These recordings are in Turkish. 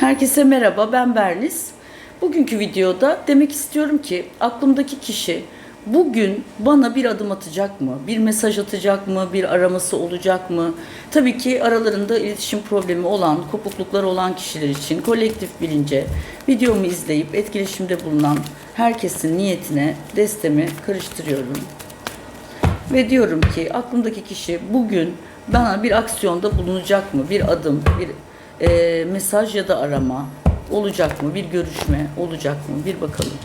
Herkese merhaba, ben Berniz. Bugünkü videoda demek istiyorum ki aklımdaki kişi bugün bana bir adım atacak mı? Bir mesaj atacak mı? Bir araması olacak mı? Tabii ki aralarında iletişim problemi olan, kopuklukları olan kişiler için kolektif bilince videomu izleyip etkileşimde bulunan herkesin niyetine destemi karıştırıyorum. Ve diyorum ki aklımdaki kişi bugün bana bir aksiyonda bulunacak mı? Bir adım, bir e, mesaj ya da arama olacak mı? Bir görüşme olacak mı? Bir bakalım.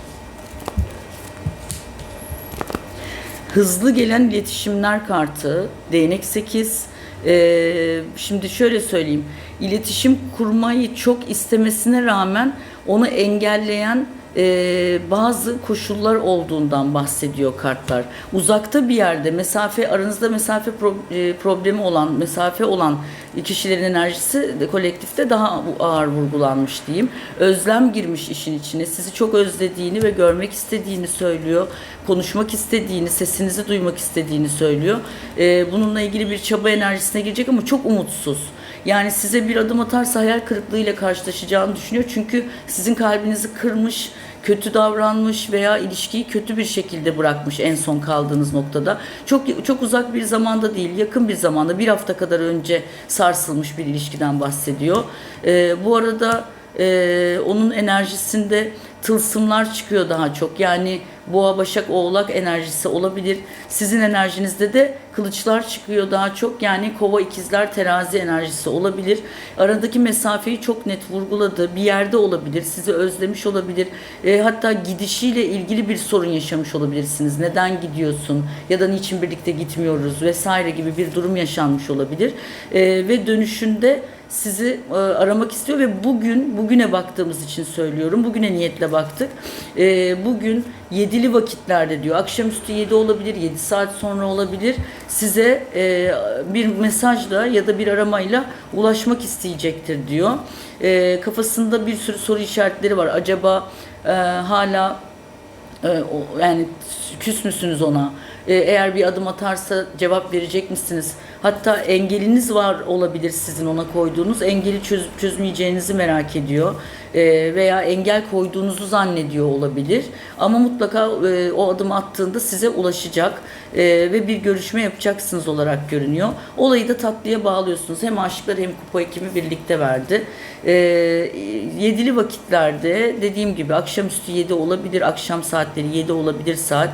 Hızlı gelen iletişimler kartı, değnek 8. E, şimdi şöyle söyleyeyim. İletişim kurmayı çok istemesine rağmen onu engelleyen e, bazı koşullar olduğundan bahsediyor kartlar. Uzakta bir yerde mesafe aranızda mesafe pro- e, problemi olan mesafe olan kişilerin enerjisi de kolektifte daha ağır vurgulanmış diyeyim. Özlem girmiş işin içine. Sizi çok özlediğini ve görmek istediğini söylüyor. Konuşmak istediğini, sesinizi duymak istediğini söylüyor. E, bununla ilgili bir çaba enerjisine girecek ama çok umutsuz. Yani size bir adım atarsa hayal kırıklığıyla karşılaşacağını düşünüyor. Çünkü sizin kalbinizi kırmış, kötü davranmış veya ilişkiyi kötü bir şekilde bırakmış en son kaldığınız noktada. Çok çok uzak bir zamanda değil, yakın bir zamanda bir hafta kadar önce sarsılmış bir ilişkiden bahsediyor. Ee, bu arada e, onun enerjisinde tılsımlar çıkıyor daha çok. Yani boğa, başak, oğlak enerjisi olabilir. Sizin enerjinizde de kılıçlar çıkıyor daha çok. Yani kova, ikizler, terazi enerjisi olabilir. Aradaki mesafeyi çok net vurguladı. Bir yerde olabilir. Sizi özlemiş olabilir. E, hatta gidişiyle ilgili bir sorun yaşamış olabilirsiniz. Neden gidiyorsun? Ya da niçin birlikte gitmiyoruz? Vesaire gibi bir durum yaşanmış olabilir. E, ve dönüşünde sizi e, aramak istiyor ve bugün bugüne baktığımız için söylüyorum. Bugüne niyetle baktık. E, bugün yedili vakitlerde diyor. Akşamüstü 7 olabilir, 7 saat sonra olabilir. Size e, bir mesajla ya da bir aramayla ulaşmak isteyecektir diyor. E, kafasında bir sürü soru işaretleri var. Acaba e, hala e, yani küs müsünüz ona? E, eğer bir adım atarsa cevap verecek misiniz? Hatta engeliniz var olabilir sizin ona koyduğunuz. Engeli çöz, çözmeyeceğinizi merak ediyor. E, veya engel koyduğunuzu zannediyor olabilir. Ama mutlaka e, o adım attığında size ulaşacak e, ve bir görüşme yapacaksınız olarak görünüyor. Olayı da tatlıya bağlıyorsunuz. Hem aşıklar hem kupa ekimi birlikte verdi. Yedili vakitlerde dediğim gibi akşamüstü 7 olabilir, akşam saatleri 7 olabilir saat.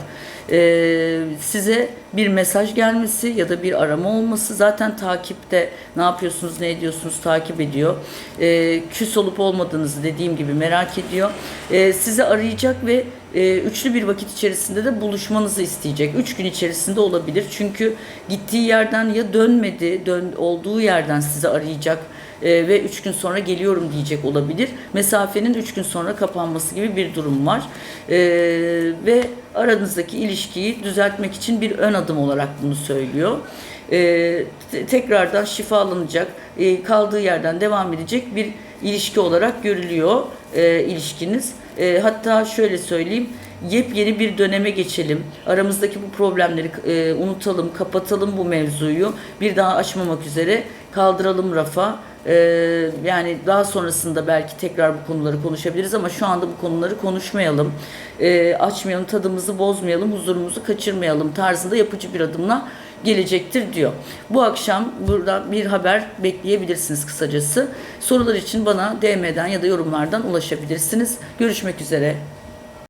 Size bir mesaj gelmesi ya da bir arama olması zaten takipte ne yapıyorsunuz ne ediyorsunuz takip ediyor. Ee, küs olup olmadığınızı dediğim gibi merak ediyor. Ee, sizi arayacak ve e, üçlü bir vakit içerisinde de buluşmanızı isteyecek. Üç gün içerisinde olabilir çünkü gittiği yerden ya dönmedi, dön, olduğu yerden sizi arayacak e, ve 3 gün sonra geliyorum diyecek olabilir. Mesafenin 3 gün sonra kapanması gibi bir durum var. E, ve aranızdaki ilişkiyi düzeltmek için bir ön adım olarak bunu söylüyor. E, te- tekrardan şifalanacak, e, kaldığı yerden devam edecek bir ilişki olarak görülüyor e, ilişkiniz. E, hatta şöyle söyleyeyim, yepyeni bir döneme geçelim. Aramızdaki bu problemleri e, unutalım, kapatalım bu mevzuyu. Bir daha açmamak üzere kaldıralım rafa. E, yani daha sonrasında belki tekrar bu konuları konuşabiliriz ama şu anda bu konuları konuşmayalım. E, açmayalım, tadımızı bozmayalım, huzurumuzu kaçırmayalım tarzında yapıcı bir adımla gelecektir diyor. Bu akşam burada bir haber bekleyebilirsiniz kısacası. Sorular için bana DM'den ya da yorumlardan ulaşabilirsiniz. Görüşmek üzere.